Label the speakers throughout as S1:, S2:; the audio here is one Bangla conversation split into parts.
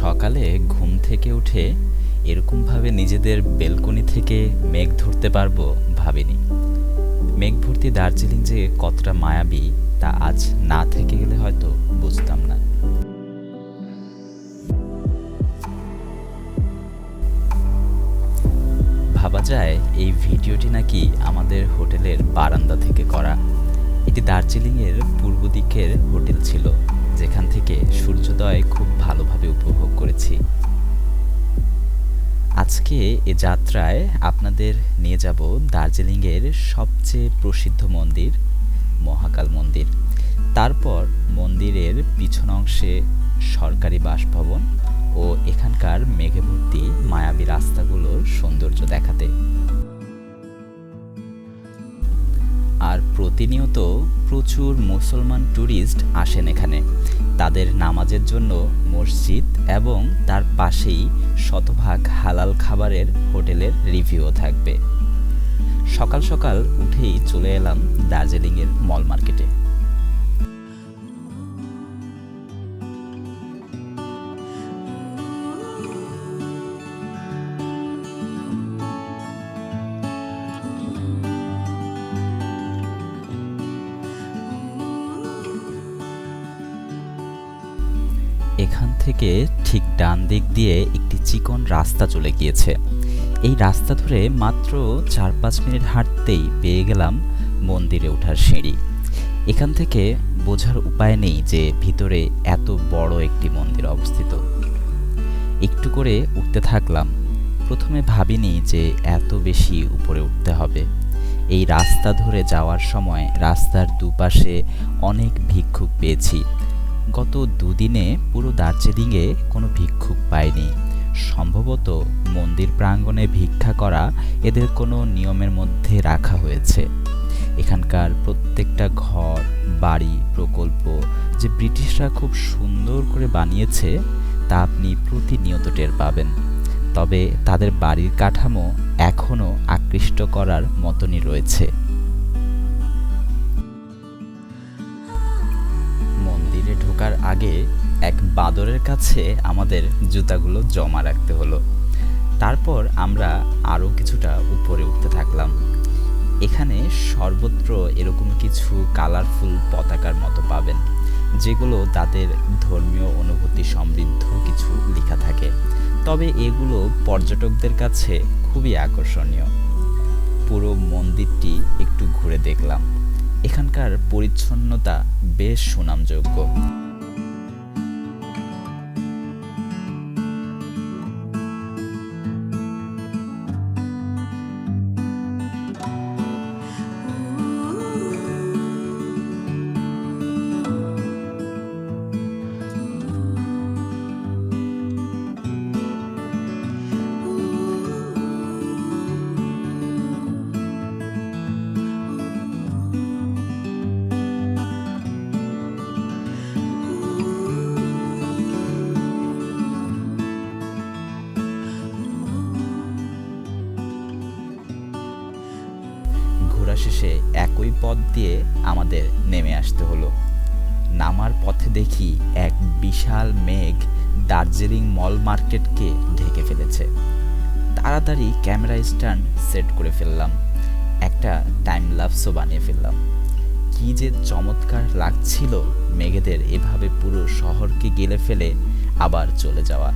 S1: সকালে ঘুম থেকে উঠে এরকমভাবে নিজেদের বেলকনি থেকে মেঘ ধরতে পারব ভাবিনি। মেঘ ভর্তি দার্জিলিং যে কতটা মায়াবী তা আজ না থেকে গেলে হয়তো বুঝতাম না। ভাবা যায় এই ভিডিওটি নাকি আমাদের হোটেলের বারান্দা থেকে করা। এটি দার্জিলিংয়ের পূর্ব দিকের হোটেল ছিল। যেখান থেকে সূর্যোদয় খুব ভালোভাবে উপভোগ করেছি। আজকে এ যাত্রায় আপনাদের নিয়ে যাব দার্জিলিংয়ের সবচেয়ে প্রসিদ্ধ মন্দির, মহাকাল মন্দির। তারপর মন্দিরের পিছন অংশে সরকারি বাসভবন ও এখানকার মেঘে ভর্তি মায়াবী রাস্তাগুলোর সৌন্দর্য দেখাতে। আর প্রতিনিয়ত প্রচুর মুসলমান ট্যুরিস্ট আসেন এখানে। তাদের নামাজের জন্য মসজিদ এবং তার পাশেই শতভাগ হালাল খাবারের হোটেলের রিভিউও থাকবে। সকাল সকাল উঠেই চলে এলাম দার্জিলিংয়ের মল মার্কেটে। এখান থেকে ঠিক ডান দিক দিয়ে একটি চিকন রাস্তা চলে গিয়েছে। এই রাস্তা ধরে মাত্র চার পাঁচ মিনিট হাঁটতেই পেয়ে গেলাম মন্দিরে ওঠার সিঁড়ি। এখান থেকে বোঝার উপায় নেই যে ভিতরে এত বড় একটি মন্দির অবস্থিত। একটু করে উঠতে থাকলাম। প্রথমে ভাবিনি যে এত বেশি উপরে উঠতে হবে। এই রাস্তা ধরে যাওয়ার সময় রাস্তার দুপাশে অনেক ভিক্ষুক পেয়েছি। গত দুদিনে পুরো দার্জিলিংয়ে কোনো ভিক্ষুক পায়নি। সম্ভবত মন্দির প্রাঙ্গণে ভিক্ষা করা এদের কোনো নিয়মের মধ্যে রাখা হয়েছে। এখানকার প্রত্যেকটা ঘর, বাড়ি, প্রকল্প যে ব্রিটিশরা খুব সুন্দর করে বানিয়েছে, তা আপনি প্রতিনিয়ত টের পাবেন। তবে তাদের বাড়ির কাঠামো এখনও আকৃষ্ট করার মতনই রয়েছে। ঢোকার আগে এক বাদরের কাছে আমাদের জুতাগুলো জমা রাখতে হলো। তারপর আমরা আরও কিছুটা উপরে উঠতে থাকলাম। এখানে সর্বত্র এরকম কিছু কালারফুল পতাকার মতো পাবেন, যেগুলো তাদের ধর্মীয় অনুভূতি সমৃদ্ধ কিছু লেখা থাকে। তবে এগুলো পর্যটকদের কাছে খুবই আকর্ষণীয়। পুরো মন্দিরটি একটু ঘুরে দেখলাম। এখানকার পরিচ্ছন্নতা বেশ সুনামযোগ্য। শেষে একই পথ দিয়ে আমাদের নেমে আসতে হলো। নামার পথে দেখি এক বিশাল মেঘ দার্জিলিং মল মার্কেটকে ঢেকে ফেলেছে। তাড়াতাড়ি ক্যামেরা স্ট্যান্ড সেট করে ফেললাম। একটা টাইম লাপসও বানিয়ে ফেললাম। কি যে চমৎকার লাগছিল মেঘেদের এভাবে পুরো শহরকে গেলে ফেলে আবার চলে যাওয়া।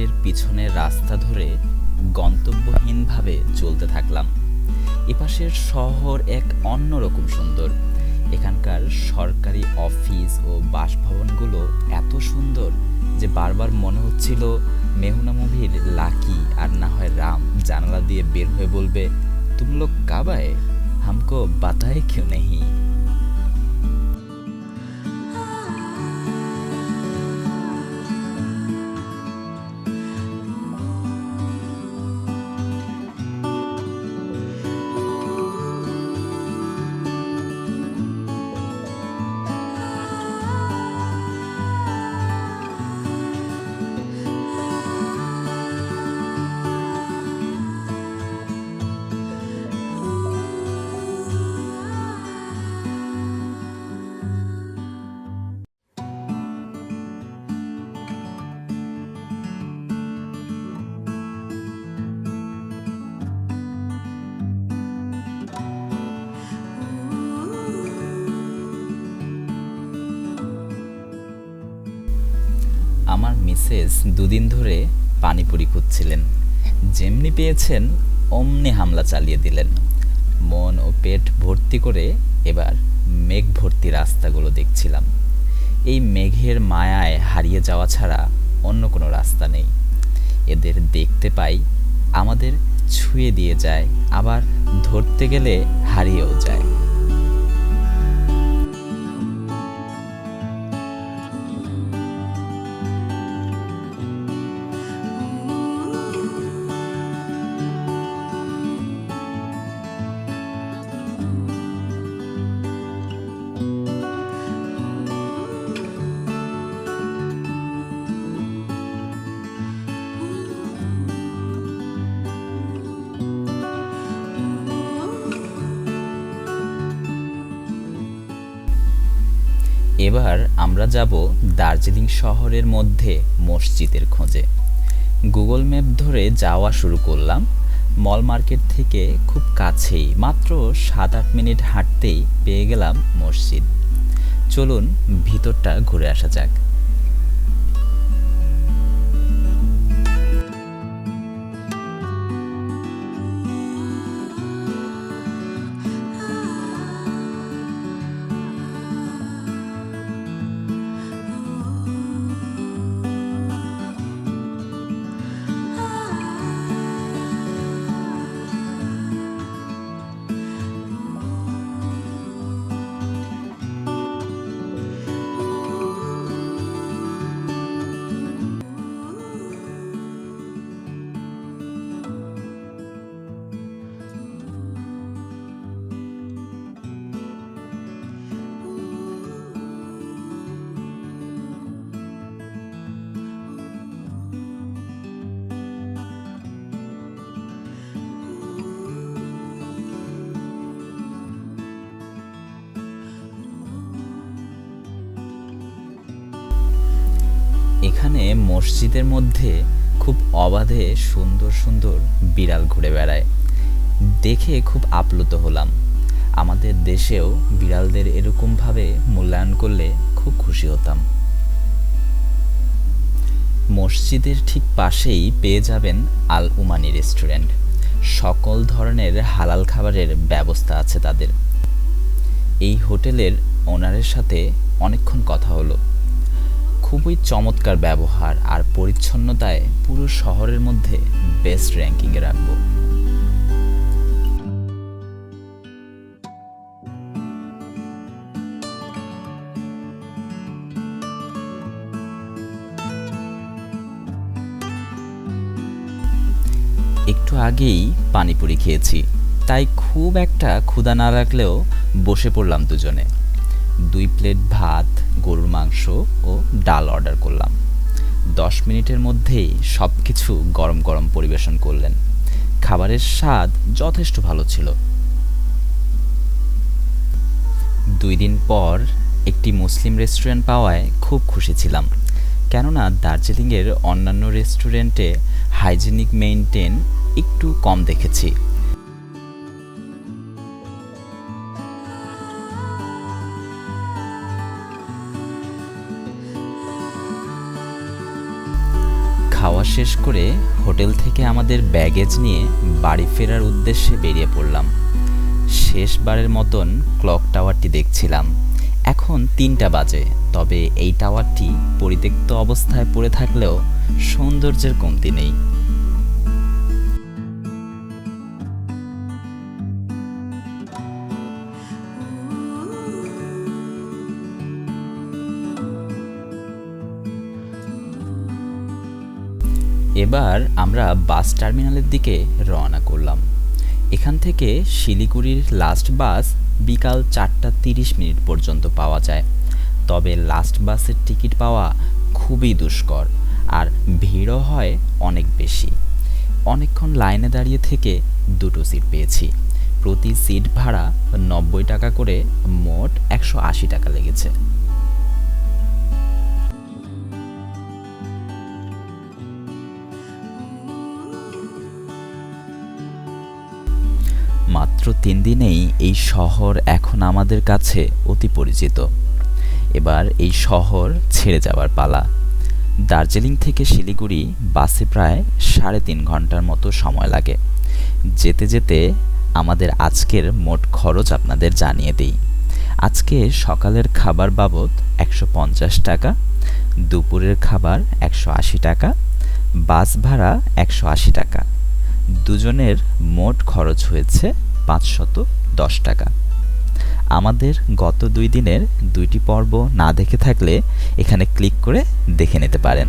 S1: মন্দিরের পিছনের রাস্তা ধরে গন্তব্যহীনভাবে চলতে থাকলাম। এপাশের শহর এক অন্যরকম সুন্দর। এখানকার সরকারি অফিস ও বাসভবনগুলো এত সুন্দর যে বারবার মনে হচ্ছিল মেহুনা মুভির লাকি আর না হয় রাম জানালা দিয়ে বের হয়ে বলবে তুম লোক কাবায়? হামকো বাতায় কেউ নেই আমার মিসেস দুদিন ধরে পানিপুরি খুঁজছিলেন। যেমনি পেয়েছেন, অমনি হামলা চালিয়ে দিলেন। মন ও পেট ভর্তি করে এবার মেঘ ভর্তি রাস্তাগুলো দেখছিলাম। এই মেঘের মায়ায় হারিয়ে যাওয়া ছাড়া অন্য কোনো রাস্তা নেই। এদের দেখতে পাই, আমাদের ছুঁয়ে দিয়ে যায়, আবার ধরতে গেলে হারিয়েও যায়। এবার আমরা যাব দার্জিলিং শহরের মধ্যে মসজিদের খোঁজে। গুগল ম্যাপ ধরে যাওয়া শুরু করলাম। মল মার্কেট থেকে খুব কাছেই, মাত্র সাত আট মিনিট হাঁটতেই পেয়ে গেলাম মসজিদ। চলুন ভিতরটা ঘুরে আসা যাক। এখানে মসজিদের মধ্যে খুব অবাধে সুন্দর সুন্দর বিড়াল ঘুরে বেড়ায়। দেখে খুব আপ্লুত হলাম। আমাদের দেশেও বিড়ালদের এরকমভাবে মূল্যায়ন করলে খুব খুশি হতাম। মসজিদের ঠিক পাশেই পেয়ে যাবেন আল উমানি রেস্টুরেন্ট। সকল ধরনের হালাল খাবারের ব্যবস্থা আছে তাদের। এই হোটেলের ওনারের সাথে অনেকক্ষণ কথা হলো। খুবই চমৎকার ব্যবহার আর পরিচ্ছন্নতায় পুরো শহরের মধ্যে বেস্ট র্যাঙ্কিংয়ে রাখব। একটু আগেই পানিপুরি খেয়েছি, তাই খুব একটা ক্ষুধা না রাখলেও বসে পড়লাম দুজনে। দুই প্লেট ভাত, গরুর মাংস ও ডাল অর্ডার করলাম। দশ মিনিটের মধ্যেই সব কিছু গরম গরম পরিবেশন করলেন। খাবারের স্বাদ যথেষ্ট ভালো ছিল। দুই দিন পর একটি মুসলিম রেস্টুরেন্ট পাওয়ায় খুব খুশি ছিলাম। কেননা দার্জিলিংয়ের অন্যান্য রেস্টুরেন্টে হাইজেনিক মেনটেন একটু কম দেখেছি। করে হোটেল থেকে আমাদের ব্যাগেজ নিয়ে বাড়ি ফেরার উদ্দেশ্যে বেরিয়ে পড়লাম। শেষবারের মতন ক্লক টাওয়ারটি দেখছিলাম। এখন তিনটা বাজে, তবে এই টাওয়ারটি পরিত্যক্ত অবস্থায় পড়ে থাকলেও সৌন্দর্যের কমতি নেই। এবার আমরা বাস টার্মিনালের দিকে রওনা করলাম। এখান থেকে শিলিগুড়ির লাস্ট বাস বিকাল চারটা তিরিশ মিনিট পর্যন্ত পাওয়া যায়। তবে লাস্ট বাসের টিকিট পাওয়া খুবই দুষ্কর আর ভিড়ও হয় অনেক বেশি। অনেকক্ষণ লাইনে দাঁড়িয়ে থেকে দুটো সিট পেয়েছি। প্রতি সিট ভাড়া নব্বই টাকা করে মোট একশো আশি টাকা লেগেছে। মাত্র তিন দিনেই এই শহর এখন আমাদের কাছে অতি পরিচিত। এবার এই শহর ছেড়ে যাওয়ার পালা। দার্জিলিং থেকে শিলিগুড়ি বাসে প্রায় সাড়ে তিন ঘণ্টার মতো সময় লাগে। যেতে যেতে আমাদের আজকের মোট খরচ আপনাদের জানিয়ে দিই। আজকে সকালের খাবার বাবদ একশো পঞ্চাশ টাকা, দুপুরের খাবার একশো আশি টাকা, বাস ভাড়া একশো আশি টাকা। দুজনের মোট খরচ হয়েছে পাঁচশত দশ টাকা। আমাদের গত দুই দিনের দুইটি পর্ব না দেখে থাকলে এখানে ক্লিক করে দেখে নিতে পারেন।